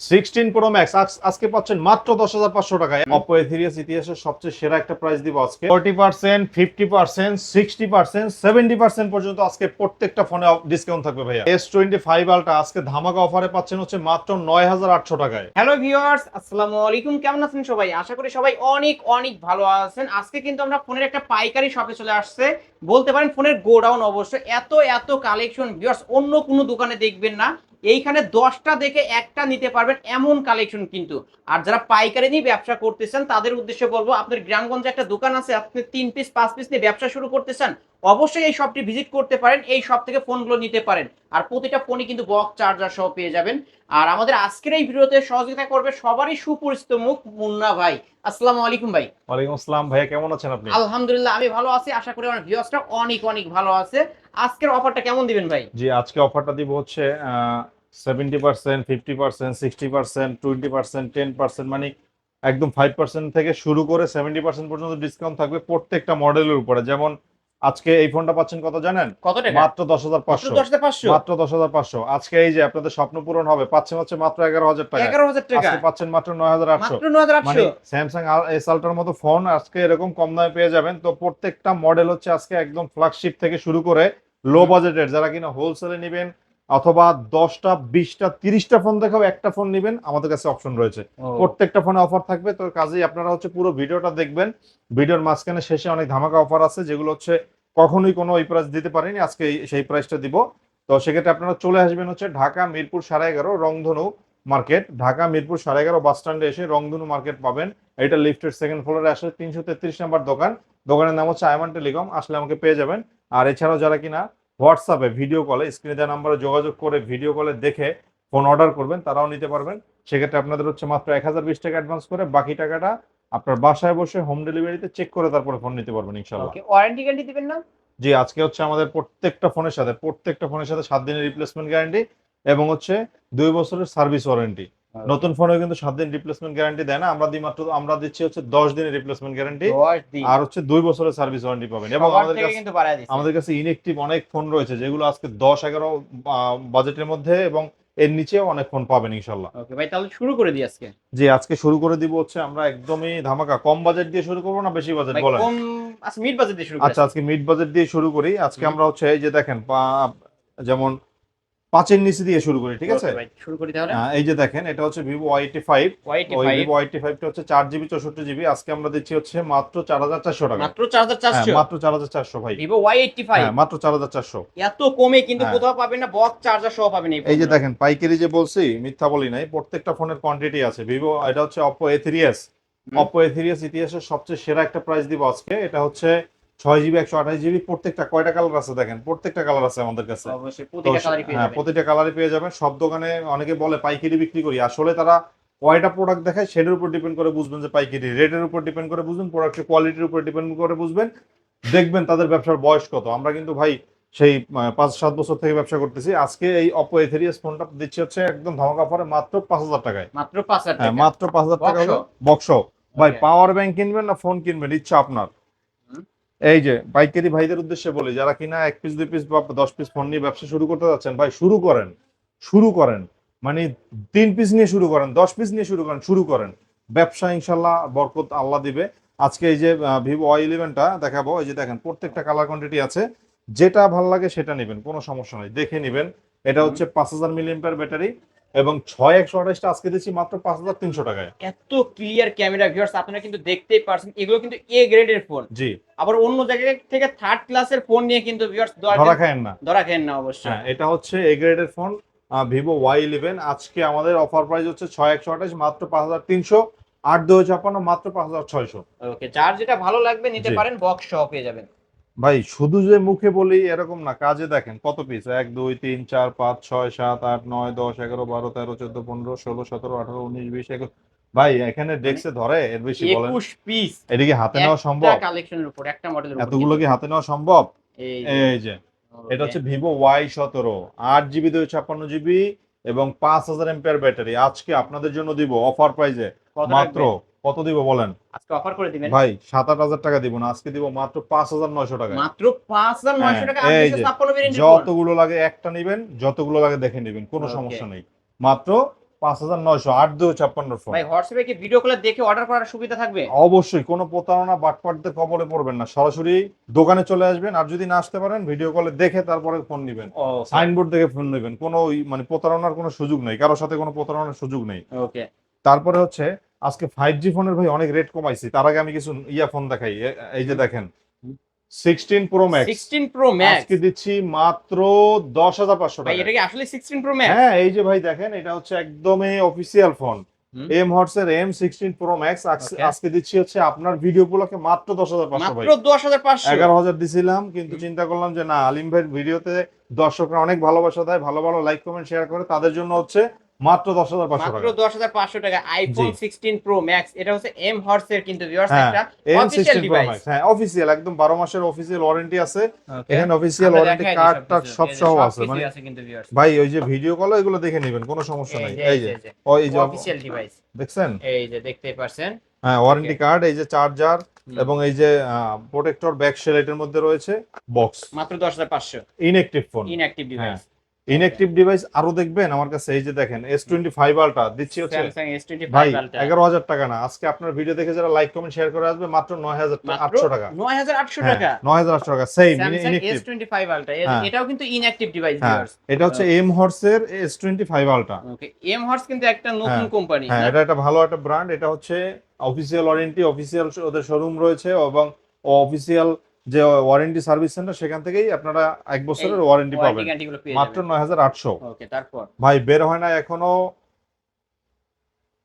Sixteen pro max. আজকে পাচ্ছেন মাত্র দশ হাজার পাঁচশো টাকায়। অপো এথিরিয়াস ইতিহাসের সবচেয়ে সেরা একটা প্রাইস দিব আজকে। Forty percent fifty percent sixty percent seventy percent পর্যন্ত আজকে প্রত্যেকটা ফোনে ডিসকাউন্ট থাকবে ভাইয়া। এস টোয়েন্টি ফাইভ আলটা আজকে ধামাকা অফারে পাচ্ছেন হচ্ছে মাত্র নয় হাজার আটশো টাকায়। হ্যালো ভিউয়ার্স আসসালামু আলাইকুম। কেমন আছেন সবাই? আশা করি সবাই অনেক অনেক ভালো আছেন। আজকে কিন্তু আমরা ফোনের একটা পাইকারি শপে চলে আসছে। বলতে পারেন ফোনের গোডাউন অবশ্য এত এত কালেকশন ভিউয়ার্স অন্য কোনো দোকানে দেখবেন না। এইখানে দশটা দেখে একটা নিতে পারবেন এমন কালেকশন কিন্তু। আর যারা পাইকারি নিয়ে ব্যবসা করতেছেন, তাদের উদ্দেশ্যে বলব, আপনার গ্রামগঞ্জে একটা দোকান আছে, আপনি তিন পিস পাঁচ পিস নিয়ে ব্যবসা শুরু করতেছেন অবশ্যই এই শপটি ভিজিট করতে পারেন এই শপ থেকে ফোনগুলো নিতে পারেন। আর প্রতিটা ফোনই কিন্তু বক্স চার্জার সহ পেয়ে যাবেন। আর আমাদের আজকের এই ভিডিওতে সহযোগিতা করবে সবারই সুপরিচিত মুখ মুন্না ভাই। আসসালামু আলাইকুম ভাই। ওয়ালাইকুম আসসালাম ভাইয়া কেমন আছেন আপনি? আলহামদুলিল্লাহ আমি ভালো আছি। আশা করি আমার ভিউয়ার্সটা অনেক অনেক ভালো আছে। আজকের অফারটা কেমন দিবেন ভাই? জি আজকে অফারটা দিব হচ্ছে seventy percent fifty percent sixty percent twenty percent ten percent মানে একদম ফাইভ পার্সেন্ট থেকে শুরু করে সেভেন্টি পার্সেন্ট পর্যন্ত ডিসকাউন্ট থাকবে প্রত্যেকটা মডেলের উপরে। যেমন আজকে এই ফোনটা পাচ্ছেন কত জানেন? কত টাকা? মাত্র দশ হাজার পাঁচশো। মাত্র দশ হাজার পাঁচশো? আজকে এই যে আপনাদের স্বপ্ন পূরণ হবে পাচ্ছেন হচ্ছে মাত্র এগারো হাজার টাকা। এগারো হাজার টাকা। পাচ্ছেন মাত্র নয় হাজার আটশো। মানে স্যামসাং এস আলটার মতো ফোন আজকে এরকম কম দামে পেয়ে যাবেন। তো প্রত্যেকটা মডেল হচ্ছে আজকে একদম ফ্ল্যাগশিপ থেকে শুরু করে লো বাজেটের যারা কিনা হোলসেলে নেবেন অথবা দশটা বিশটা তিরিশটা ফোন দেখাও একটা ফোন নেবেন আমাদের কাছে অপশন রয়েছে। প্রত্যেকটা ফোনে অফার থাকবে। তো কাজেই আপনারা হচ্ছে পুরো ভিডিওটা দেখবেন। ভিডিওর মাঝখানে শেষে অনেক ধামাকা অফার আছে যেগুলো হচ্ছে কখনোই কোনো ওই প্রাইস দিতে পারেনি, আজকে সেই প্রাইসটা দিব। তো সেক্ষেত্রে আপনারা চলে আসবেন হচ্ছে ঢাকা, মিরপুর, সাড়ে এগারো, রংধনু মার্কেট ঢাকা, মিরপুর, সাড়ে এগারো বাস স্ট্যান্ডে এসে রংধনু মার্কেট পাবেন। এটা লিফটের সেকেন্ড ফ্লোরে আসে তিনশো তেত্রিশ নাম্বার দোকান। দোকানের নাম হচ্ছে আয়মান টেলিকম আসলে আমাকে পেয়ে যাবেন। আর এছাড়াও যারা কিনা হোয়াটসঅ্যাপে ভিডিও কলে স্ক্রিনে দেওয়া নাম্বারে যোগাযোগ করে ভিডিও কলে দেখে ফোন অর্ডার করবেন, তারাও নিতে পারবেন। সেক্ষেত্রে আপনাদের হচ্ছে মাত্র এক হাজার বিশ টাকা অ্যাডভান্স করে বাকি টাকাটা আপনার বাসায় বসে হোম ডেলিভারিতে চেক করে তারপরে ফোন নিতে পারবেন ইনশাল্লাহ ওকে ওয়ারেন্টি গ্যারান্টি দিবেন না? জি আজকে হচ্ছে আমাদের প্রত্যেকটা ফোনের সাথে প্রত্যেকটা ফোনের সাথে সাত দিনের রিপ্লেসমেন্ট গ্যারান্টি এবং হচ্ছে দুই বছরের সার্ভিস ওয়ারেন্টি নতুন ফোনেও কিন্তু সাত দিন রিপ্লেসমেন্ট গ্যারান্টি দেয় না আমরা দিই মাত্র আমরা দিচ্ছি হচ্ছে দশ দিনের রিপ্লেসমেন্ট গ্যারান্টি আর হচ্ছে দুই বছরের সার্ভিস ওয়ারেন্টি পাবেন। এবং আমাদের কাছে কিন্তু বাড়ায় দিচ্ছে। আমাদের কাছে ইনএক্টিভ অনেক ফোন রয়েছে যেগুলো আজকে দশ এগারো বাজেটের মধ্যে এবং এর নিচে অনেকক্ষণ ফোন পাবেন ইনশাল্লাহ ওকে ভাই তাহলে শুরু করে দিই আজকে। জি আজকে শুরু করে দিব হচ্ছে আমরা একদমই ধামাকা। কম বাজেট দিয়ে শুরু করব না বেশি বাজেট বলেন? কম আচ্ছা মিড বাজেট দিয়ে শুরু করি। আচ্ছা আজকে মিড বাজেট দিয়ে শুরু করি। আজকে আমরা হচ্ছে এই যে দেখেন যেমন পাঁচের নিচে দিয়ে শুরু করি ঠিক আছে? শুরু করি তাহলে। এই যে দেখেন এটা হচ্ছে ভিভো ওয়াই ওই ফাইভ ভিভো ওয়াই ফাইভটা হচ্ছে চার জিবি চৌষট্টি জিবি। আজকে আমরা দিচ্ছি হচ্ছে মাত্র চার হাজার চারশো টাকা। মাত্র চার হাজার হ্যাঁ, চারশো? মাত্র চার হাজার চারশো ভাই। ভিভো ওয়াই এইটটি ফাইভ মাত্র চার হাজার চারশো। এত কমে কিন্তু হ্যাঁ। কোথাও পাবেন না বক্স চার্জার সহ পাবেন এই এই যে দেখেন পাইকারি যে বলছি মিথ্যা বলি নাই প্রত্যেকটা ফোনের কোয়ান্টিটি আছে। ভিভো এটা হচ্ছে Oppo A three S Oppo A three S ইতিহাসের সবচেয়ে সেরা একটা প্রাইস দিব আজকে। এটা হচ্ছে ছয় জিবি একশো আঠাশ জিবি প্রত্যেকটা কয়টা কালার আছে দেখেন? প্রত্যেকটা কালার আছে আমাদের কাছে। হ্যাঁ প্রতিটা কালারই পেয়ে যাবেন। সব দোকানে অনেকে বলে পাইকারি বিক্রি করি। আসলে তারা কয়টা প্রোডাক্ট দেখায় সেটার উপর ডিপেন্ড করে বুঝবেন যে পাইকারি রেটের উপর ডিপেন্ড করে বুঝবেন প্রোডাক্টের কোয়ালিটির উপর ডিপেন্ড করে বুঝবেন। দেখবেন তাদের ব্যবসার বয়স কত। আমরা কিন্তু ভাই সেই পাঁচ সাত বছর থেকে ব্যবসা করতেছি। আজকে এই অপো এথেরিয়াস ফোনটা দিচ্ছি হচ্ছে একদম ধামাকা অফারে মাত্র পাঁচ হাজার টাকায়। মাত্র পাঁচ হাজার হ্যাঁ টাকা মাত্র পাঁচ হাজার টাকা হলো বক্স ভাই পাওয়ার ব্যাংক কিনবেন না ফোন কিনবেন? ইচ্ছা আপনার। এই যে পাইকারি ভাইদের উদ্দেশ্যে বলি, যারা কিনা এক পিস দুই পিস বা দশ পিস ফোন নিয়ে ব্যবসা শুরু করতে যাচ্ছেন, ভাই শুরু করেন শুরু করেন। মানে তিন পিস নিয়ে শুরু করেন, দশ পিস নিয়ে শুরু করেন শুরু করেন। ব্যবসা ইনশাল্লাহ বরকত আল্লাহ দিবে। আজকে এই যে ভিভো ওয়াই ইলেভেনটা দেখাবো, এই যে দেখেন, প্রত্যেকটা কালার কোয়ান্টিটি আছে। যেটা ভালো লাগে সেটা নেবেন, কোনো সমস্যা নেই, দেখে নেবেন। এটা হচ্ছে পাঁচ হাজার মিলিয়াম্পার ব্যাটারি এবং ছয় একশো আঠাশটা আজকে দিচ্ছি মাত্র পাঁচ হাজার তিনশো টাকায়। এত ক্লিয়ার ক্যামেরা ভিউয়ার্স আপনারা কিন্তু দেখতেই পারছেন এগুলো কিন্তু এ গ্রেডের ফোন জি। আবার অন্য জায়গা থেকে থার্ড ক্লাসের ফোন নিয়ে কিন্তু ভিউয়ার্স ধরা খায়েন না। ধরা খেন না অবশ্যই। হ্যাঁ এটা হচ্ছে এ গ্রেডের ফোন ভিভো ওয়াই ইলেভেন আজকে আমাদের অফার প্রাইস হচ্ছে ছয় একশো আঠাশ মাত্র পাঁচ হাজার তিনশো। আট দুই ছাপ্পান্ন মাত্র পাঁচ হাজার ছয়শো। ওকে যার যেটা ভালো লাগবে নিতে পারেন বক্স সহ পেয়ে যাবেন। ভাই শুধু যে মুখে বলি এরকম না। কাজে দেখেন কত পিস এক দুই তিন চার পাঁচ ছয় সাত আট নয় দশ এগারো বারো তেরো চোদ্দ পনেরো ষোলো সতেরো আঠারো উনিশ বিশ একুশ। ভাই এখানে ডেস্কে ধরে এর বেশি বলেন। একুশ পিস এদিকে হাতে নেওয়া সম্ভব? কালেকশনের উপর একটা মডেলের উপর। এতগুলো কি হাতে নেওয়া সম্ভব? এই যে. এটা হচ্ছে ভিভো ওয়াই সতেরো। আট জিবি দুই ছাপ্পান্ন জিবি এবং পাঁচ হাজার এম্পিয়ার ব্যাটারি আজকে আপনাদের জন্য দিব অফার প্রাইজে মাত্র? কত দিব বলেন? আজকে অফার করে দিবেন? ভাই সাত আট হাজার টাকা দিব না আজকে দিব মাত্র পাঁচ হাজার নয়শো টাকা। মাত্র পাঁচ হাজার নয়শো হ্যাঁ, টাকা আপনি যে, ছাপ্পান্ন ভেরিয়েন্ট যতগুলো লাগে একটা নিবেন যতগুলো লাগে দেখে নিবেন কোনো সমস্যা নেই। মাত্র পাঁচ হাজার নয়শো আট দুই ছাপ্পান্ন ফোন। ভাই হোয়াটসঅ্যাপে কি ভিডিও কলে দেখে অর্ডার করার সুবিধা থাকবে? অবশ্যই কোনো প্রতারণা বাটপাটদের কবলে পড়বেন না। সরাসরি দোকানে চলে আসবেন আর যদি না আসতে পারেন ভিডিও কলে দেখে তারপরে ফোন নেবেন। সাইনবোর্ড দেখে ফোন নেবেন। কোনো মানে প্রতারণার কোনো সুযোগ নেই কারোর সাথে কোনো প্রতারণার সুযোগ নেই। ওকে। তারপরে হচ্ছে আজকে ফাইভ জি ফোনের ভাই অনেক রেট কমাইছি। তার আগে আমি কিছু ইয়া ফোন দেখাই। এই যে দেখেন sixteen pro max 16 pro max আজকে দিচ্ছি মাত্র দশ হাজার পাঁচশো টাকা। এটা কি আসলে 16 প্রো ম্যাক্স হ্যাঁ এই যে ভাই দেখেন এটা হচ্ছে একদমই অফিসিয়াল ফোন এম হর্সের এম সিক্সটিন প্রো ম্যাক্স আজকে দিচ্ছি হচ্ছে আপনার ভিডিও গুলোকে মাত্র দশ হাজার পাঁচশো মাত্র 10500 এগারো হাজার দিছিলাম কিন্তু চিন্তা করলাম যে না আলিম ভাইয়ের ভিডিওতে দর্শকরা অনেক ভালোবাসা দেয় ভালো ভালো লাইক কমেন্ট শেয়ার করে। তাদের জন্য হচ্ছে মাত্র দশ হাজার পাঁচশো মাত্র টাকা। 10500 টাকা আইফোন জি। 16 প্রো ম্যাক্স এটা হচ্ছে এম হর্স এর কিন্তু ভিউয়ার্স হ্যাঁ, একটা অফিশিয়াল ডিভাইস হ্যাঁ অফিসিয়াল একদম বারো মাসের অফিসিয়াল ওয়ারেন্টি আছে। এখানে অফিসিয়াল ওয়ারেন্টি কার্ড সবকিছু। সব সহ আছে মানে ভাই ওই যে ভিডিও কল এগুলো দেখে নেবেন কোনো সমস্যা নাই। এই যে ও এই যে অফিশিয়াল ডিভাইস দেখছেন? এই যে দেখতেই পারছেন হ্যাঁ ওয়ারেন্টি কার্ড এই যে চার্জার এবং এই যে প্রোটেক্টর ব্যাক সেলাইটের মধ্যে রয়েছে বক্স মাত্র 10500 inactive phone inactive device inactive device আরও দেখবেন আমার কাছে এই যে দেখেন এস টোয়েন্টি ফাইভ আলটা দিচ্ছি হচ্ছে স্যামসাং S25 ভাই এগারো হাজার টাকা না আজকে আপনার ভিডিও দেখে যারা লাইক কমেন্ট শেয়ার করে আসবে মাত্র নয় হাজার আটশো টাকা। 9800 হ্যাঁ টাকা। নয় হাজার আটশো টাকা সেম ইনঅ্যাক্টিভ S25 আলট্রা হ্যাঁ। এটাও কিন্তু ইনঅ্যাক্টিভ ডিভাইস এটা হচ্ছে M হর্সের S twenty five ultra okay M horse কিন্তু একটা নতুন হ্যাঁ, কোম্পানি হ্যাঁ এটা একটা ভালো একটা ব্র্যান্ড এটা হচ্ছে অফিসিয়াল ওয়ারেন্টি অফিসিয়াল ওদের শোরুম রয়েছে এবং অফিসিয়াল যে ওয়ারেন্টি সার্ভিস সেন্টার সেখান থেকেই আপনারা এক বছরের ওয়ারেন্টি পাবেন। মাত্র নয় হাজার আটশো। তারপর? ভাই বের হয় না এখনও।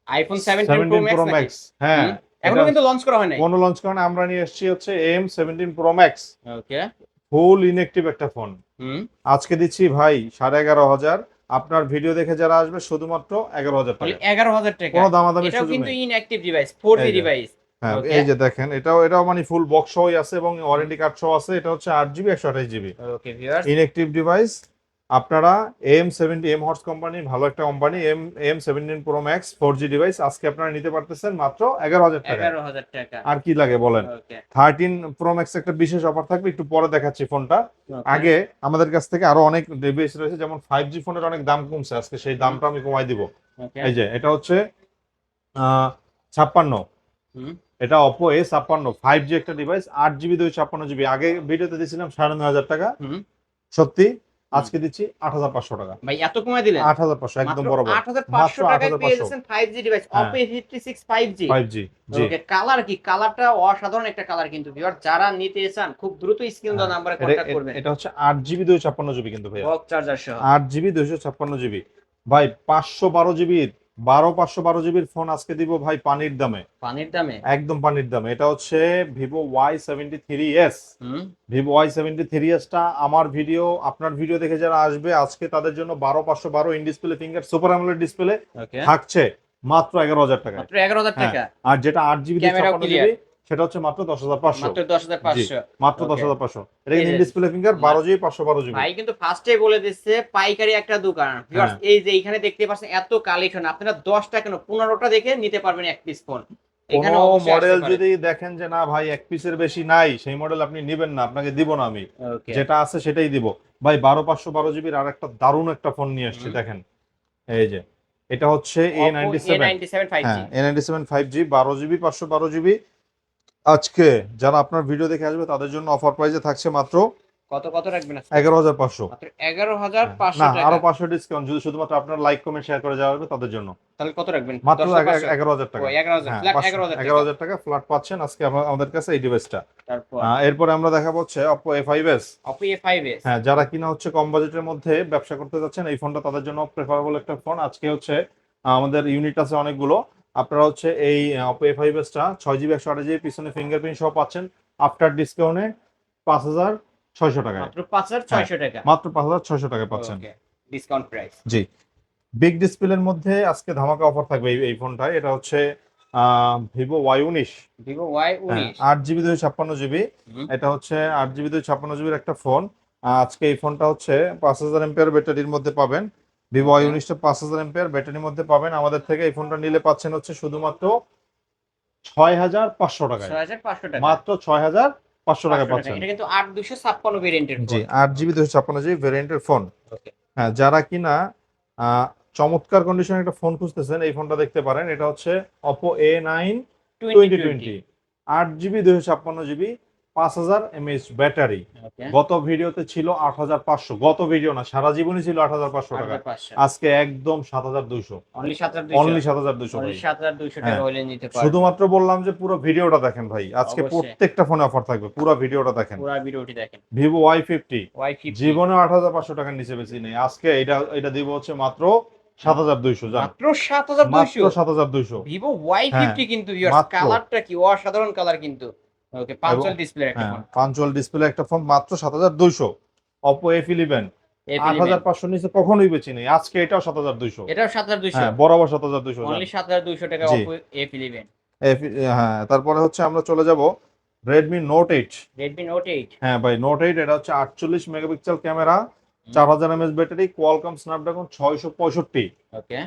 আইফোন সেভেন্টিন প্রো ম্যাক্স হ্যাঁ। এখনও কিন্তু লঞ্চ করা হয় নাই কোনো লঞ্চ কারণে আমরা নিয়ে এসেছি হচ্ছে M seventeen pro max okay full inactive একটা ফোন আজকে দিচ্ছি ভাই সাড়ে এগারো হাজার। আপনার ভিডিও দেখে যারা আসবে শুধুমাত্র এগারো হাজার টাকা। 11000 টাকা। কোনো দামাদামি কিন্তু ইনঅ্যাক্টিভ ডিভাইস 4G এই যে। ডিভাইস হ্যাঁ এই যে দেখেন এটাও এটাও মানে ফুল বক্স সহই আছে এবং ওয়ারেন্টি কার্ড সহ আছে এটা হচ্ছে আট জিবি একশো আঠাশ জিবি ইনএক্টিভ ডিভাইস আপনারা M seventy M horse company ভালো একটা company M M seventeen pro max four G device আজকে আপনারা নিতে পারতেছেন মাত্র এগারো হাজার টাকা। টাকা। আর কি লাগে বলেন? থার্টিন প্রো ম্যাক্স একটা বিশেষ অফার থাকবে একটু পরে দেখাচ্ছি ফোনটা আগে আমাদের কাছ থেকে আরও অনেক ডিভাইস রয়েছে যেমন ফাইভ জি ফোনের অনেক দাম কমছে আজকে সেই দামটা আমি কমাই দিব। এই যে এটা হচ্ছে ছাপ্পান্ন। এটা অপো এ ছাপ্পান্ন ফাইভ জি একটা ডিভাইস আট জিবি দুই ছাপ্পান্ন জিবি আগে ভিডিওতে দিয়েছিলাম সাড়ে নয় হাজার টাকা। সত্যি? আজকে দিচ্ছি আট হাজার পাঁচশো টাকা। ভাই এত কমায় দিলেন? আট হাজার পাঁচশো একদম মাত্র বরাবর। 8500 মাত্র টাকায় পেয়ে 8500 যাচ্ছেন 5G ডিভাইস হ্যাঁ। Oppo A56 5G five G G. Okay colour কি? কালারটা অসাধারণ একটা কালার কিন্তু ভিউয়ার যারা নিতে চান খুব দ্রুত স্ক্রিন দেওয়া নাম্বারে কন্টাক্ট করবেন। এটা হচ্ছে আট জিবি দুই ছাপ্পান্ন জিবি কিন্তু ভাই বক্স চার্জার সহ। আট জিবি দুইশো ছাপ্পান্ন জিবি ভাই পাঁচশো বারো জিবির বারো পাঁচশো বারো জিবির ফোন আজকে দিব ভাই পানির দামে। পানির দামে? একদম পানির দামে। এটা হচ্ছে Vivo Y seventy three S. Vivo Y seventy three S টা আমার ভিডিও আপনার ভিডিও দেখে যারা আসবে আজকে তাদের জন্য বারো পাঁচশো বারো ইন ডিসপ্লে ফিঙ্গার সুপার আমলের ডিসপ্লে থাকছে মাত্র এগারো হাজার টাকা মাত্র 11000 হ্যাঁ, টাকা। আর যেটা আট জিবি সেটা হচ্ছে মাত্র দশ হাজার পাঁচশো। মাত্র 10500 মাত্র Okay. দশ হাজার পাঁচশো। এটা যে- ডিসপ্লে ফিঙ্গার বারো জিবি পাঁচশো বারো জিবি। ভাই কিন্তু ফার্স্টে বলে দিচ্ছে পাইকারি একটা দোকান। ভিউয়ার্স হ্যাঁ। এই যে এখানে দেখতে পাচ্ছেন এত কালেকশন আপনারা 10টা কেন 15টা দেখে নিতে পারবেন এক পিস ফোন এখানে কোনো মডেল যদি দেখেন যে না ভাই এক পিসের বেশি নাই সেই মডেল আপনি নিবেন না আপনাকে দিব না আমি। যেটা আছে সেটাই দিব। ভাই বারো পাঁচশো বারো জিবির আর একটা দারুণ একটা ফোন নিয়ে আসছি। দেখেন। এই যে এটা হচ্ছে A ninety seven A97 5G A ninety seven five G বারো জিবি পাঁচশো বারো জিবি আজকে যারা আপনার ভিডিও দেখে আসবে তাদের জন্য অফার প্রাইসে থাকছে মাত্র কত কত রাখবেন এগারো হাজার পাঁচশো। মাত্র 11500 না আরও পাঁচশো ডিসকাউন্ট যদি শুধুমাত্র আপনার লাইক কমেন্ট শেয়ার করে যাওয়া হবে তাদের জন্য। তাহলে কত রাখবেন? মাত্র এগারো হাজার টাকা। ও 11000 হ্যাঁ, ফ্ল্যাট পাঁচশো- 11000 এগারো হাজার টাকা ফ্ল্যাট পাচ্ছেন আজকে আমাদের কাছে এই ডিভাইসটা এরপরে আমরা দেখাবো হচ্ছে Oppo A five S Oppo A5s হ্যাঁ যারা কিনা হচ্ছে কম বাজেটের মধ্যে ব্যবসা করতে যাচ্ছেন এই ফোনটা তাদের জন্য প্রেফারেবল একটা ফোন আজকে হচ্ছে আমাদের ইউনিট আছে অনেকগুলো। আপনারা হচ্ছে এই অপো এ ফাইভ এসটা ছয় জিবি একশো আঠাশ জিবি পিছনে ফিঙ্গারপ্রিন্ট সহ পাচ্ছেন আফটার ডিসকাউন্টে পাঁচ হাজার ছয়শো টাকায়। মাত্র 5600 টাকা। মাত্র পাঁচ হাজার ছয়শো টাকা পাচ্ছেন। ডিসকাউন্ট প্রাইস জি। বিগ ডিসপ্লের মধ্যে আজকে ধামাকা অফার থাকবে এই ফোনটায় এটা হচ্ছে ভিভো ওয়াই উনিশ। Vivo Y19 আট জিবি দুই ছাপ্পান্ন জিবি। এটা হচ্ছে আট জিবি দুই ছাপ্পান্ন জিবির একটা ফোন আজকে এই ফোনটা হচ্ছে পাঁচ হাজার এম্পিয়ার ব্যাটারির মধ্যে পাবেন। ভিভো ওয়াই উনিশটা পাঁচ হাজার এম্পিয়ার ব্যাটারির মধ্যে পাবেন। আমাদের থেকে এই ফোনটা নিলে পাচ্ছেন হচ্ছে শুধুমাত্র ছয় হাজার পাঁচশো টাকায়। 6500 টাকা মাত্র ছয় হাজার পাঁচশো টাকা পাচ্ছেন। এটা কিন্তু 8256 ভেরিয়েন্টের জি আট জিবি দুশো ছাপ্পান্ন জিবি ভ্যারিয়েন্টের ফোন হ্যাঁ যারা কিনা আহ, চমৎকার কন্ডিশনে একটা ফোন খুঁজতেছেন এই ফোনটা দেখতে পারেন। এটা হচ্ছে Oppo A nine twenty twenty আট জিবি দুইশো ছাপ্পান্ন জিবি পাঁচ হাজার এমএইচ ব্যাটারি। গত ভিডিওতে ছিল আট হাজার পাঁচশো গত ভিডিও না সারা জীবনই ছিল আট হাজার পাঁচশো টাকা। আজকে একদম সাত হাজার দুইশো। অনলি সাত হাজার দুইশো। হ্যাঁ। শুধুমাত্র বললাম যে পুরো ভিডিওটা দেখেন ভাই। আজকে প্রত্যেকটা ফোনে অফার থাকবে পুরো ভিডিওটা দেখেন। ভিভো ওয়াই ফিফটি জীবনে আট হাজার পাঁচশো টাকার নিচে বেশি নেই। আজকে এটা এটা দিব হচ্ছে মাত্র সাত হাজার দুইশো মাত্র সাত হাজার দুইশো? সাত হাজার দুইশো। ভিভো ওয়াই ফিফটি কিন্তু কালারটা কি? অসাধারণ কালার কিন্তু। ওকে পাঁচল ডিসপ্লে একটা হ্যাঁ ফোন পাঞ্চুয়াল ডিসপ্লে একটা ফোন মাত্র সাত হাজার দুইশো। অপো এফ ইলেভেন আট হাজার পাঁচশো নিচে কখনোই নেই। আজকে এটাও হ্যাঁ বরাবর অনলি টাকা। অপো হ্যাঁ তারপরে হচ্ছে আমরা চলে যাব Redmi note eight Redmi note eight হ্যাঁ ভাই এটা হচ্ছে আটচল্লিশ মেগাপিক্সেল ক্যামেরা চার হাজার এমএস ব্যাটারি ওকে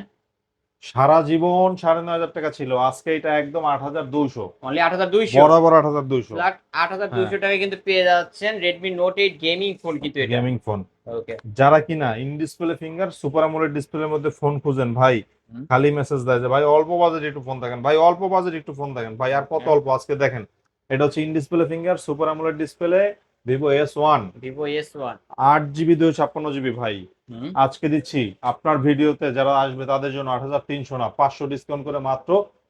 সারা জীবন সাড়ে নয় হাজার টাকা ছিল। আজকে এটা একদম আট হাজার দুইশো। অনলি আট হাজার দুইশো? বরাবর আট হাজার দুইশো। আট হাজার হ্যাঁ। দুইশো টাকায় কিন্তু পেয়ে যাচ্ছেন Redmi note eight gaming phone কিন্তু গেমিং ফোন যারা কিনা in display finger super AMOLED ডিসপ্লের মধ্যে ফোন খুঁজেন ভাই খালি মেসেজ দেয় যে ভাই অল্প বাজেট একটু ফোন দেখেন। ভাই অল্প বাজেট একটু ফোন দেখেন। ভাই আর কত হ্যাঁ। অল্প? আজকে দেখেন এটা হচ্ছে in display finger super AMOLED display Vivo S one Vivo S one আট জিবি দুই ছাপ্পান্ন জিবি ভাই। আজকে দিচ্ছি আপনার ভিডিওতে যারা আসবে তাদের জন্য আট হাজার তিনশো না পাঁচশো ডিসকাউন্ট করে মাত্র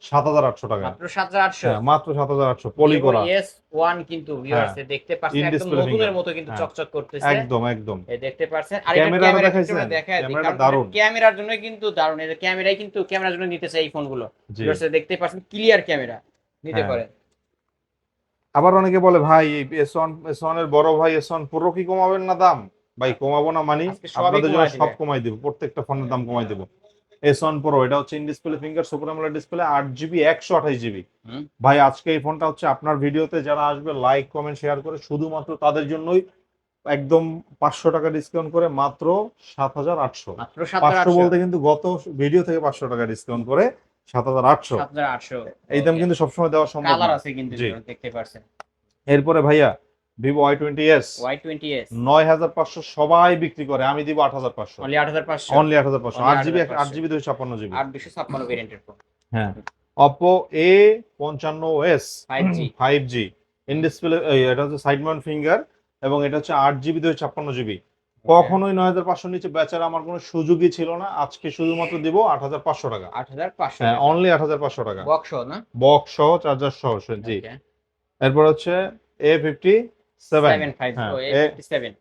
সাত হাজার আটশো টাকা। মাত্র সাত হাজার আটশো। হ্যাঁ মাত্র সাত হাজার আটশো পলি করা। এস ওয়ান কিন্তু হ্যাঁ। দেখতে পাচ্ছেন একদম নতুনের মতো কিন্তু হ্যাঁ। চকচক করতেছে। একদম একদম। দেখতে পাচ্ছেন। আর ক্যামেরা দেখাইছেন? দেখায় দিই দারুণ। ক্যামেরার জন্য কিন্তু দারুণ। এই ক্যামেরাই কিন্তু ক্যামেরার জন্য নিতেছে এই ফোনগুলো দেখতে পাচ্ছেন ক্লিয়ার ক্যামেরা নিতে। পারেন। আবার অনেকে বলে ভাই এই এস ওয়ান এস ওয়ানের বড় ভাই এসন প্রো কি কমাবেন না দাম? ভাই কমাবো না মানি আপনাদের জন্য সব কমাই দিব প্রত্যেকটা ফোনের দাম কমাই দিব। এসন প্রো এটা হচ্ছে in display finger super AMOLED display আট জিবি একশো আঠাশ জিবি। ভাই আজকে এই ফোনটা হচ্ছে আপনার ভিডিওতে যারা আসবে লাইক কমেন্ট শেয়ার করে শুধুমাত্র তাদের জন্যই একদম পাঁচশো টাকা ডিসকাউন্ট করে মাত্র সাত হাজার আটশো। পাঁচশো বলতে কিন্তু গত ভিডিও থেকে পাঁচশো টাকা ডিসকাউন্ট করে সাত হাজার আটশো। আটশো। এই দাম কিন্তু সবসময় দেওয়া সম্ভব কালার আছে কিন্তু দেখতে পাচ্ছেন এরপরে ভাইয়া Vivo Y twenty S Y twenty S নয় হাজার পাঁচশো সবাই বিক্রি করে আমি দিব আট হাজার পাঁচশো। অনলি আট হাজার পাঁচশো। অনলি আট হাজার পাঁচশো। আট জিবি আট জিবি দুশো ছাপ্পান্ন জিবি। আট দুশো ছাপ্পান্ন ভেরিয়েন্টের ফোন হ্যাঁ। অপো এ পঞ্চান্ন S 5G five G in display এটা হচ্ছে সাইড মাউন্ট ফিঙ্গার এবং এটা হচ্ছে আট জিবি দুশো ছাপ্পান্ন জিবি। কখনোই নয় হাজার পাঁচশো নিচে বেচার আমার কোনো সুযোগই ছিল না। আজকে শুধুমাত্র দিব আট হাজার পাঁচশো টাকা। আট হাজার পাঁচশো হ্যাঁ অনলি আট হাজার পাঁচশো টাকা। বক্স না? বক্স সহ চার্জার সহ জি। এরপর হচ্ছে এ ফিফটি সেভেন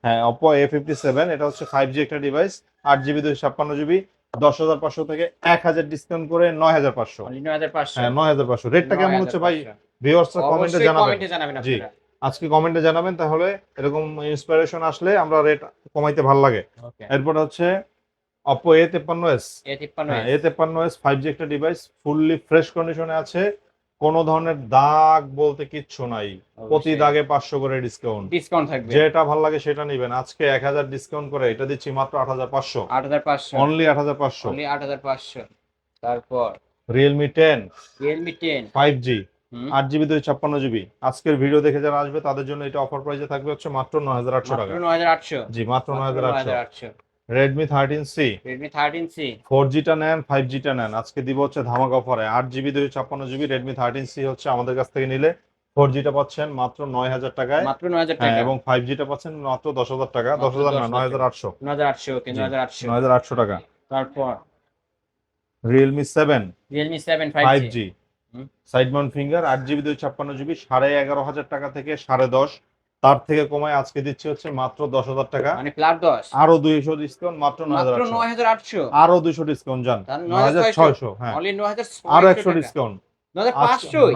হ্যাঁ, অপো এ ফিফটি সেভেন এটা হচ্ছে ফাইভ জি একটা ডিভাইস আট জিবি দুশো ছাপ্পান্ন জিবি দশ হাজার পাঁচশো থেকে এক হাজার ডিসকাউন্ট করে নয় হাজার পাঁচশো। নয় হাজার পাঁচশো। হ্যাঁ রেটটা কেমন হচ্ছে ভাই? ভিউয়ার্সরা কমেন্টে জানাবেন। কমেন্টে জানাবেন জি। আজকে কমেন্টে জানাবেন তাহলে এরকম ইন্সপিরেশন আসলে আমরা রেট কমাইতে ভালো লাগে। এরপর হচ্ছে অপো এ তেপ্পান্ন এস এ তিপ্পান্ন হ্যাঁ এ তেপ্পান্ন এস ফাইভ জি একটা ডিভাইস ফুললি ফ্রেশ কন্ডিশনে আছে কোনো ধরনের দাগ বলতে কিচ্ছু নাই। প্রতি দাগে পাঁচশো করে ডিসকাউন্ট ডিসকাউন্ট থাকবে। যেটা ভালো লাগে সেটা নিবেন। আজকে এক হাজার ডিসকাউন্ট করে এটা দিচ্ছি মাত্র আট হাজার পাঁচশো। আট হাজার পাঁচশো। অনলি আট হাজার পাঁচশো। অনলি আট হাজার পাঁচশো। তারপর? Realme ten Realme ten five G আট জিবি দুই ছাপ্পান্ন জিবি আজকের ভিডিও দেখে যারা আসবে তাদের জন্য এটা অফার প্রাইসে থাকবে হচ্ছে মাত্র নয় হাজার আটশো টাকা নয় হাজার আটশো জি মাত্র নয় হাজার আটশো Redmi thirteen C Redmi thirteen C four জিটা নেন ফাইভ জিটা নেন আজকে দিব হচ্ছে ধামাকা অফারে আট জিবি দুই ছাপ্পান্ন জিবি রেডমি থার্টিন সি হচ্ছে আমাদের কাছ থেকে নিলে ফোর জিটা পাচ্ছেন মাত্র নয় হাজার টাকায় মাত্র নয় হাজার হ্যাঁ টাকা এবং ফাইভ জিটা পাচ্ছেন মাত্র দশ হাজার টাকা দশ হাজার না নয় হাজার আটশো নয় হাজার আটশো ওকে নয় হাজার আটশো নয় হাজার আটশো টাকা তারপর Realme seven Realme seven five G. Side mount finger আট জিবি দুই ছাপ্পান্ন জিবি সাড়ে এগারো হাজার টাকা থেকে সাড়ে দশ। তার থেকে কমায় আজকে দিচ্ছি হচ্ছে মাত্র দশ হাজার টাকা। মানে দশ? আরও দুইশো ডিসকাউন্ট মাত্র নয় হাজার আটশো। আরও দুইশো ডিসকাউন্ট যান নয় হাজার ছয়শো। হ্যাঁ। নয় হাজার আরও একশো ডিসকাউন্ট নয়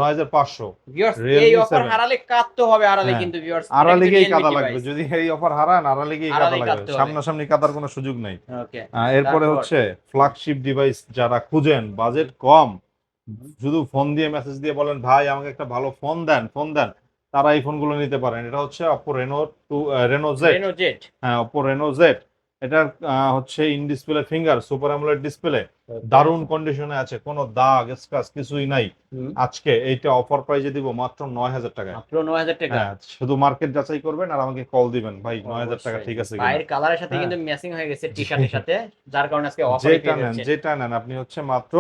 নয় হাজার পাঁচশো। ভিউয়ার্স Realme এই অফার 7 হারালে কাঁদতে হবে আড়ালে হ্যাঁ। কিন্তু ভিউয়ার্স আড়ালে গিয়ে কাদা লাগবে। যদি এই অফার হারান আড়ালে গিয়ে কাদা লাগবে। সামনাসামনি কোনো সুযোগ নেই। এরপরে হচ্ছে ফ্ল্যাগশিপ ডিভাইস যারা খুঁজেন বাজেট কম শুধু ফোন দিয়ে মেসেজ দিয়ে বলেন ভাই আমাকে একটা ভালো ফোন দেন ফোন দেন। তারা এই ফোনগুলো নিতে পারেন। এটা হচ্ছে Oppo Reno two Reno Z Reno Z হ্যাঁ অপো রেনো জেড এটার হচ্ছে in display finger super AMOLED display দারুণ কন্ডিশনে আছে কোনো দাগ স্ক্র্যাচ কিছুই নাই। আজকে এইটা অফার প্রাইজে দিব মাত্র নয় হাজার টাকায়। মাত্র নয় হাজার টাকা। হ্যাঁ শুধু মার্কেট যাচাই করবেন আর আমাকে কল দিবেন। ভাই নয় হাজার টাকা ঠিক আছে। পায়ের কালারের সাথে হ্যাঁ। কিন্তু ম্যাচিং হয়ে গেছে টি শার্টের সাথে যার কারণে আজকে অফারে যেটা নেন যেটা নেন আপনি হচ্ছে মাত্র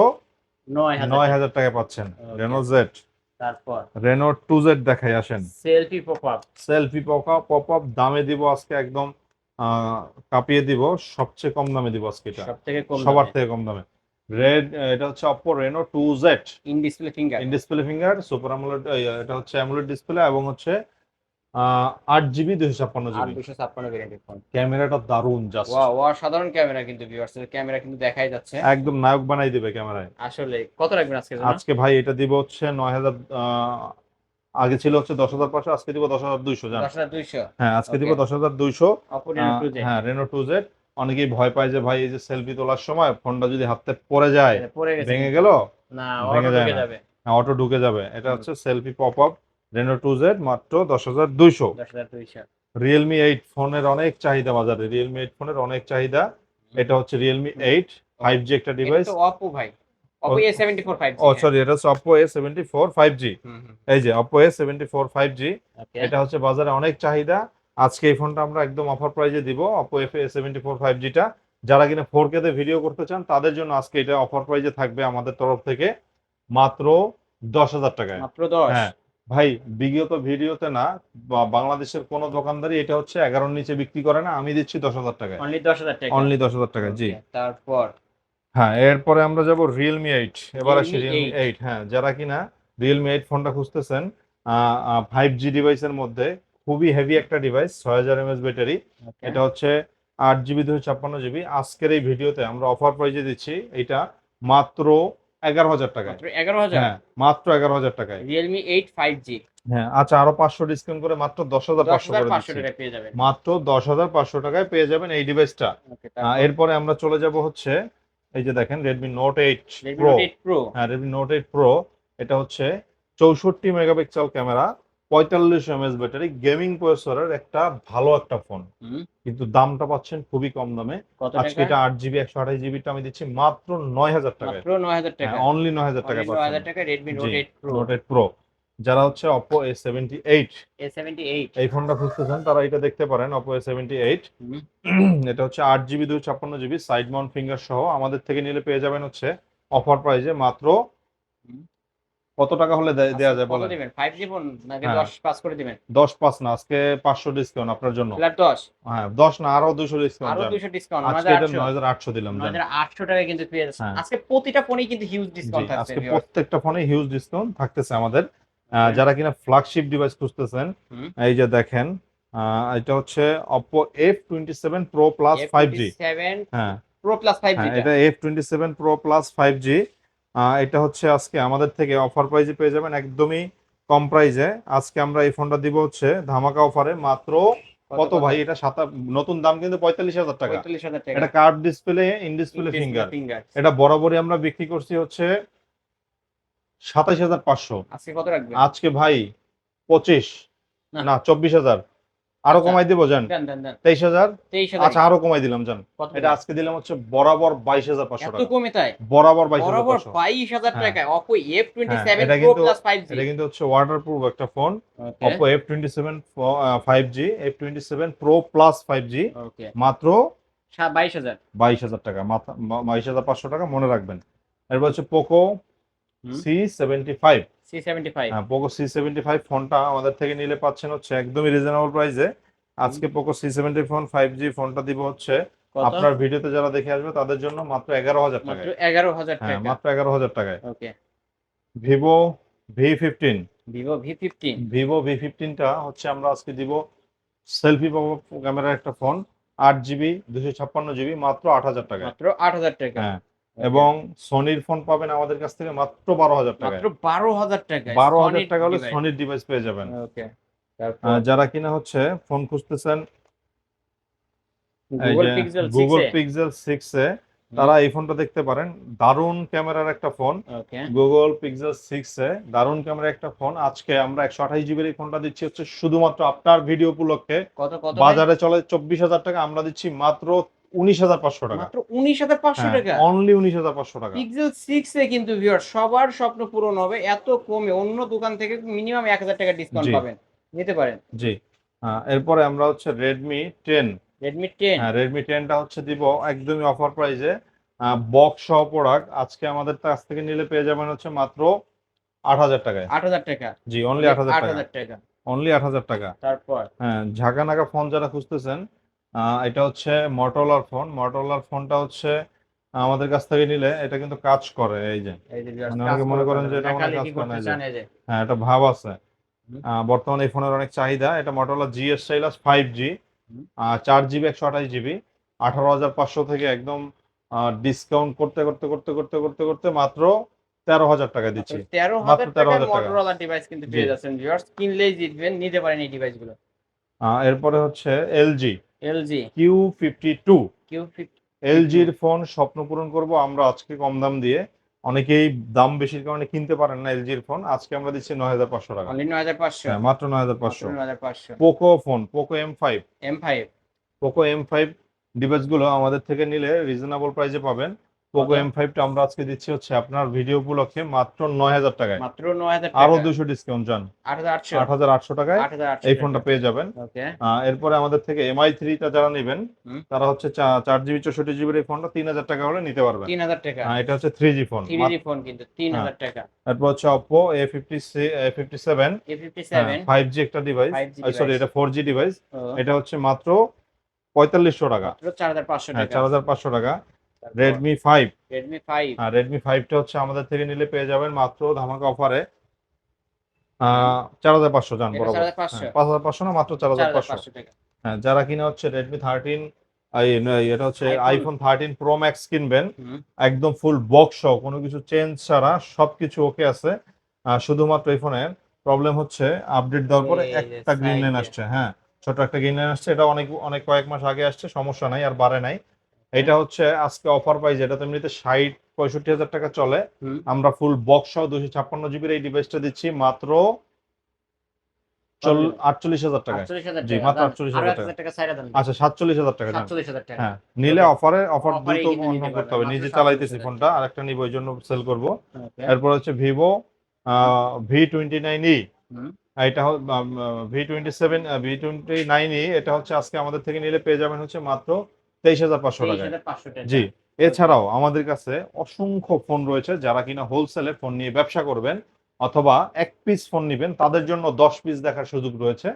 নয় হাজার টাকা। পাচ্ছেন। রেনো জেড তারপর? রেনো টু জেড দেখাই আসেন। Selfie pop up selfie pop up দামে দিব আজকে একদম আহ, কাঁপিয়ে দিব সবচেয়ে কম দামে দিব আজকে এটা। সব থেকে কম সবার থেকে কম দামে। রেড এটা হচ্ছে Oppo Reno two Z. In display finger in display finger super AMOLED এটা হচ্ছে অ্যামোলেড ডিসপ্লে এবং হচ্ছে আট জিবি দুশো ছাপ্পান্ন জিবি দুশো ছাপ্পান্ন ভেরিয়েন্টের ফোন ক্যামেরাটা দারুণ জাস্ট ওয়া ওয়া সাধারণ ক্যামেরা কিন্তু ভিউয়ার্স ক্যামেরা কিন্তু দেখাই যাচ্ছে। একদম নায়ক বানাই দিবে ক্যামেরায়। আসলে কত রাখবেন আজকে আজকে ভাই এটা দিব হচ্ছে নয় হাজার আগে ছিল হচ্ছে দশ হাজার পাঁচশো আজকে দিব দশ হাজার দুইশো জান। হ্যাঁ আজকে দিব. দশ হাজার দুইশো। হ্যাঁ রেনো টু জেড অনেকেই ভয় পায় যে ভাই এই যে সেলফি তোলার সময় ফোনটা যদি হাতে পড়ে যায় ভেঙে গেল? না ভেঙে অটো যায় না। অটো ঢুকে যাবে। এটা হচ্ছে selfie pop up Reno two Z মাত্র দশ হাজার দুইশো। রিয়েলমি এইট ফোনের অনেক চাহিদা বাজারে। রিয়েলমি এইট ফোনের অনেক চাহিদা। এটা হচ্ছে রিয়েলমি এইট ফাইভ জি একটা ডিভাইস অপো ভাই। ও সরি এটা হচ্ছে Oppo A seventy four five G এই যে Oppo A seventy four five G এটা হচ্ছে বাজারে অনেক চাহিদা। আজকে এই ফোনটা আমরা একদম অফার প্রাইজে দিব Oppo F A seventy four five জিটা যারা কিনা ফোর কে তে ভিডিও করতে চান তাদের জন্য আজকে এটা অফার প্রাইজে থাকবে আমাদের তরফ থেকে মাত্র দশ হাজার টাকায়। মাত্র দশ? হ্যাঁ। ভাই বিগত ভিডিওতে না বাংলাদেশের কোন দোকানদারই এটা হচ্ছে এগারোর নিচে বিক্রি করে না আমি দিচ্ছি দশ হাজার টাকায়। অনলি দশ হাজার টাকা অনলি দশ হাজার টাকায় জি। তারপর? হ্যাঁ এরপরে আমরা যাব রিয়েলমি এইট এবার আসি রিয়েলমি এইট হ্যাঁ যারা কিনা রিয়েলমি এইট ফোনটা খুঁজতেছেন ফাইভ জি ডিভাইসের মধ্যে খুবই হেভি একটা ডিভাইস ছয় হাজার এমএস ব্যাটারি এটা হচ্ছে আট জিবি দুশো ছাপ্পান্ন জিবি আজকের এই ভিডিওতে আমরা অফার প্রাইজে দিচ্ছি এটা মাত্র এগারো হাজার টাকায়। মাত্র এগারো হাজার? হ্যাঁ মাত্র এগারো হাজার টাকায়। রিয়েলমি এইট ফাইভ জি হ্যাঁ আচ্ছা আরও পাঁচশো ডিসকাউন্ট করে মাত্র দশ হাজার পাঁচশো করে টাকা পেয়ে যাবেন। মাত্র দশ হাজার পাঁচশো টাকায় পেয়ে যাবেন এই ডিভাইসটা এরপরে আমরা চলে যাব হচ্ছে এই যে দেখেন Redmi note eight pro Note 8 হ্যাঁ রেডমি নোট এইট প্রো এটা হচ্ছে চৌষট্টি মেগাপিক্সেল ক্যামেরা পঁয়তাল্লিশ এমএস ব্যাটারি গেমিং প্রসেসরের একটা ভালো একটা ফোন কিন্তু দামটা পাচ্ছেন খুবই কম দামে। আজকে এটা আট জিবি একশো আঠাশ জিবিটা আমি দিচ্ছি মাত্র নয় হাজার নয় হাজার টাকা। অনলি নয় হাজার টাকা Only নয় হাজার টাকা রেডমি নোট জি, eight pro note eight pro যারা হচ্ছে অপো এ সেভেন্টি এইট এই ফোনটা খুঁজতেছেন তারা এটা দেখতে পারেন অপো এ সেভেন্টি এইট এটা হচ্ছে আট জিবি দুই ছাপ্পান্ন জিবি সাইড মাউন্ট ফিঙ্গার সহ আমাদের থেকে নিলে পেয়ে যাবেন হচ্ছে অফার প্রাইজে মাত্র। কত টাকা হলে দেয়া যায় আচ্ছা, বলেন? দিবেন? ফাইভ জি ফোন নাকি হ্যাঁ। দশ পাস করে দিবেন? দশ পাঁচ না আজকে পাঁচশো ডিসকাউন্ট আপনার জন্য। ফ্ল্যাট দশ? হ্যাঁ দশ না আরও দুশো ডিসকাউন্ট আরও দুইশো ডিসকাউন্ট আজকে এটা নয় হাজার আটশো দিলাম নয় জান। হাজার আটশো টাকা কিন্তু পেয়ে যাচ্ছেন। হ্যাঁ। আজকে প্রতিটা ফোনেই কিন্তু হিউজ ডিসকাউন্ট থাকছে আজকে প্রত্যেকটা ফোনে হিউজ ডিসকাউন্ট থাকতেছে আমাদের। আহ, যারা কিনা ফ্ল্যাগশিপ ডিভাইস খুঁজতেছেন এই যে দেখেন এটা হচ্ছে Oppo F twenty seven pro plus five G হ্যাঁ। প্রো প্লাস ফাইভ জি হ্যাঁ এটা F twenty seven pro plus five G এটা হচ্ছে আজকে আমাদের থেকে অফার প্রাইজে পেয়ে যাবেন একদমই কম প্রাইজে আজকে আমরা এই ফোনটা দিব হচ্ছে ধামাকা অফারে মাত্র কত ভাই? এটা সাতা নতুন দাম কিন্তু পঁয়তাল্লিশ হাজার টাকা। এটা curved display in display finger এটা বরাবরই আমরা বিক্রি করছি হচ্ছে সাতাইশ হাজার পাঁচশো। আজকে কত রাখবেন? আজকে ভাই পঁচিশ। না। না চব্বিশ হাজার। আরও আচ্ছা। কমাই দিব জান। তেইশ হাজার? আচ্ছা আরও কমাই দিলাম জান। এটা আজকে দিলাম হচ্ছে বরাবর বাইশ হাজার পাঁচশো টাকা। কমে তাই? বরাবর বাইশ বরাবর বাইশ হাজার। টাকায়। অপো এফ টোয়েন্টি সেভেন এটা কিন্তু- এটা কিন্তু হচ্ছে ওয়াটার প্রুফ একটা phone Oppo F twenty seven five G F twenty seven pro plus five G মাত্র বাইশ হাজার। বাইশ হাজার টাকা। মাথা বাইশ হাজার পাঁচশো টাকা মনে রাখবেন। এরপর হচ্ছে Poco C seventy five C seventy five হ্যাঁ পোকো সি সেভেন্টি ফাইভ ফোনটা আমাদের থেকে নিলে পাচ্ছেন হচ্ছে একদমই রিজনেবল প্রাইসে আজকে Poco C seventy phone five G ফোনটা দিব হচ্ছে আপনার ভিডিওতে যারা দেখে আসবে তাদের জন্য মাত্র এগারো হাজার মাত্র টাকায়। এগারো হাজার হ্যাঁ টাকা। মাত্র এগারো হাজার টাকায়। Okay. Vivo V fifteen Vivo V fifteen Vivo V ফিফটিনটা হচ্ছে আমরা আজকে দিব সেলফি পাবো ক্যামেরার একটা ফোন আট জিবি দুশো ছাপ্পান্ন জিবি মাত্র আট হাজার টাকায়। মাত্র আট হাজার টাকা। হ্যাঁ এবং সনির ফোন পাবেন আমাদের কাছ থেকে মাত্র বারো হাজার মাত্র বারো হাজার টাকা বারো হাজার টাকা হলে সনির ডিভাইস পেয়ে যাবেন। ওকে যারা কিনা হচ্ছে ফোন খুঁজতেছেন গুগল পিক্সেল সিক্স এ। তারা এই ফোনটা দেখতে পারেন। দারুণ ক্যামেরার একটা phone Google Pixel six A দারুণ ক্যামেরার একটা ফোন আজকে আমরা একশো আঠাশ জিবির এই ফোনটা দিচ্ছি হচ্ছে শুধুমাত্র আপনার ভিডিও উপলক্ষে। বাজারে চলে চব্বিশ হাজার টাকা আমরা দিচ্ছি মাত্র উনিশ হাজার পাঁচশো টাকা। মাত্র উনিশ হাজার পাঁচশো টাকা। অনলি উনিশ হাজার পাঁচশো টাকা। পিক্সেল সিক্স এ কিন্তু ভিউয়ার সবার স্বপ্ন পূরণ হবে এত কমে। অন্য দোকান থেকে মিনিমাম এক হাজার টাকা ডিসকাউন্ট। পাবেন। নিতে পারেন। জি। এরপরে আমরা হচ্ছে রেডমি টেন রেডমি টেন হ্যাঁ রেডমি টেনটা হচ্ছে দিব একদমই অফার প্রাইসে বক্স সহ প্রোডাক্ট আজকে আমাদের কাছ থেকে নিলে পেয়ে যাবেন হচ্ছে মাত্র আট হাজার টাকায়। আট হাজার টাকা। জি অনলি আট হাজার টাকা। অনলি আট হাজার টাকা। তারপর? হ্যাঁ ঝাঁকা নাকা ফোন যারা খুঁজতেছেন এটা হচ্ছে মটোলার ফোন মটোলার ফোনটা হচ্ছে আমাদের কাছ থেকে নিলে এটা কিন্তু কাজ করে এই যে। মানে অনেকে মনে করেন যে এটা কাজ করে হ্যাঁ এটা ভাব আছে। বর্তমানে এই ফোনের অনেক চাহিদা। এটা Motorola GS stylus five G. চার জিবি একশো আঠাশ জিবি আঠারো হাজার পাঁচশো থেকে একদম ডিসকাউন্ট করতে করতে করতে করতে করতে করতে মাত্র তেরো হাজার টাকা দিচ্ছি। তেরো হাজার 13,000 টাকা। ডিভাইস কিন্তু পেয়ে যাচ্ছেন ভিউয়ার্স কিনলেই জিতবেন নিতে পারেন এই ডিভাইসগুলো। আহ, এরপরে হচ্ছে LG LG. Q fifty two Q এলজির phone স্বপ্ন পূরণ করব আমরা আজকে কম দাম দিয়ে। অনেকেই দাম বেশির কারণে কিনতে পারেন না এলজির ফোন। আজকে আমরা দিচ্ছি নয় হাজার পাঁচশো টাকা। নয় হাজার পাঁচশো। হ্যাঁ, মাত্র নয় হাজার পাঁচশো। নয় হাজার পাঁচশো। Poco phone Poco M five M five Poco M five ডিভাইসগুলো আমাদের থেকে নিলে রিজনেবল প্রাইসে পাবেন। পোকো? এম ফাইভটা আমরা আজকে দিচ্ছি হচ্ছে আপনার ভিডিও উপলক্ষে মাত্র নয় হাজার টাকায়। মাত্র নয় হাজার আরও দুশো ডিসকাউন্ট যান। আট হাজার আটশো। টাকায় এই ফোনটা পেয়ে যাবেন। এরপরে আমাদের থেকে এমআই থ্রিটা যারা নেবেন তারা হচ্ছে চার জিবি চৌষট্টি জিবির এই ফোনটা তিন হাজার টাকা হলে নিতে পারবেন। তিন হাজার টাকা। এটা হচ্ছে three G phone three G phone কিন্তু তিন হ্যাঁ। হাজার টাকা। তারপর হচ্ছে Oppo A fifty A fifty seven five G একটা ডিভাইস সরি এটা ফোর জি ডিভাইস এটা হচ্ছে মাত্র পঁয়তাল্লিশশো টাকা। চার হাজার পাঁচশো হ্যাঁ টাকা। চার হাজার পাঁচশো টাকা। রেডমি ফাইভ রেডমি ফাইভ হ্যাঁ রেডমি ফাইভটা হচ্ছে আমাদের থেকে নিলে পেয়ে যাবেন মাত্র ধামাকা অফারে চার হাজার পাঁচশো জান বরাবর। 4,500 হ্যাঁ, পাঁচ হাজার পাঁচশো না মাত্র চার হাজার পাঁচশো। পাঁচশো হ্যাঁ যারা কিনা হচ্ছে রেডমি থার্টিন এটা হচ্ছে আইফোন থার্টিন প্রো ম্যাক্স কিনবেন একদম ফুল বক্স সহ কোনো কিছু চেঞ্জ ছাড়া সবকিছু ওকে আছে। শুধুমাত্র এই ফোনের প্রবলেম হচ্ছে আপডেট দেওয়ার পরে একটা গ্রিন লাইন আসছে হ্যাঁ ছোট একটা গ্রিন লাইন আসছে এটা অনেক অনেক কয়েক মাস আগে আসছে সমস্যা নাই আর বাড়ে নাই। এটা হচ্ছে আজকে অফার পাই যেটা এমনিতে ষাট পঁয়ষট্টি হাজার টাকা চলে আমরা ফুল বক্স সহ দুশো ছাপ্পান্ন জিবির এই ডিভাইসটা দিচ্ছি মাত্র আটচল্লিশ হাজার টাকায় 48,000 জি, টাকা, মাত্র দাম। 48,000 টাকা। 1,000 টাকা ছাইড়া দেন। আচ্ছা সাতচল্লিশ হাজার টাকা জান 47,000 টাকা। হ্যাঁ নিলে. অফারে অফার দ্রুত কিন্তু করতে হবে নিজে 47,000 চালাইতেছি ফোনটা আরেকটা নিব ওই জন্য সেল করব এরপর হচ্ছে Vivo V twenty nine E হুম। এটা V twenty seven V twenty nine E এটা হচ্ছে আজকে আমাদের থেকে নিলে পেয়ে যাবেন হচ্ছে মাত্র তেইশ হাজার পাঁচশো টাকা। জি এছাড়াও আমাদের কাছে অসংখ্য ফোন রয়েছে যারা কিনা হোলসেলে ফোন নিয়ে ব্যবসা করবেন অথবা এক পিস ফোন নেবেন তাদের জন্য দশ পিস দেখার সুযোগ রয়েছে।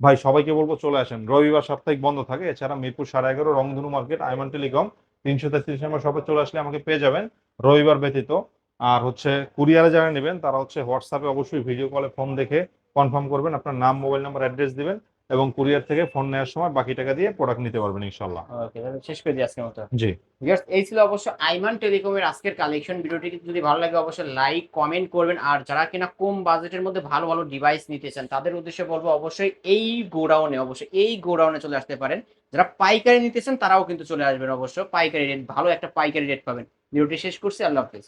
ভাই সবাইকে বলব চলে আসেন। রবিবার সাপ্তাহিক বন্ধ থাকে এছাড়া মিরপুর সাড়ে এগারো রংধনু মার্কেট আইমান টেলিকম তিনশো তেত্রিশ নম্বর শপে চলে আসলে আমাকে পেয়ে যাবেন রবিবার ব্যতীত। আর হচ্ছে কুরিয়ারে যারা নেবেন তারা হচ্ছে হোয়াটসঅ্যাপে অবশ্যই ভিডিও কলে ফোন দেখে কনফার্ম করবেন আপনার নাম মোবাইল নাম্বার অ্যাড্রেস দিবেন। এবং কুরিয়ার থেকে ফোন নেওয়ার সময় বাকি টাকা দিয়ে প্রোডাক্ট নিতে পারবেন ইনশাল্লাহ Okay, তাহলে শেষ করে দিই আজকের মতো। জি। Viewers, এই ছিল অবশ্য আইমান টেলিকমের আজকের কালেকশন ভিডিওটি যদি ভালো লাগে অবশ্যই লাইক কমেন্ট করবেন। আর যারা কিনা কম বাজেটের মধ্যে ভালো ভালো ডিভাইস নিতে চান তাদের উদ্দেশ্যে বলব অবশ্যই এই গোডাউনে অবশ্যই এই গোডাউনে চলে আসতে পারেন। যারা পাইকারি নিতে চান তারাও কিন্তু চলে আসবেন অবশ্য। পাইকারি রেট ভালো একটা পাইকারি রেট পাবেন। ভিডিওটি শেষ করছি আল্লাহ হাফিজ।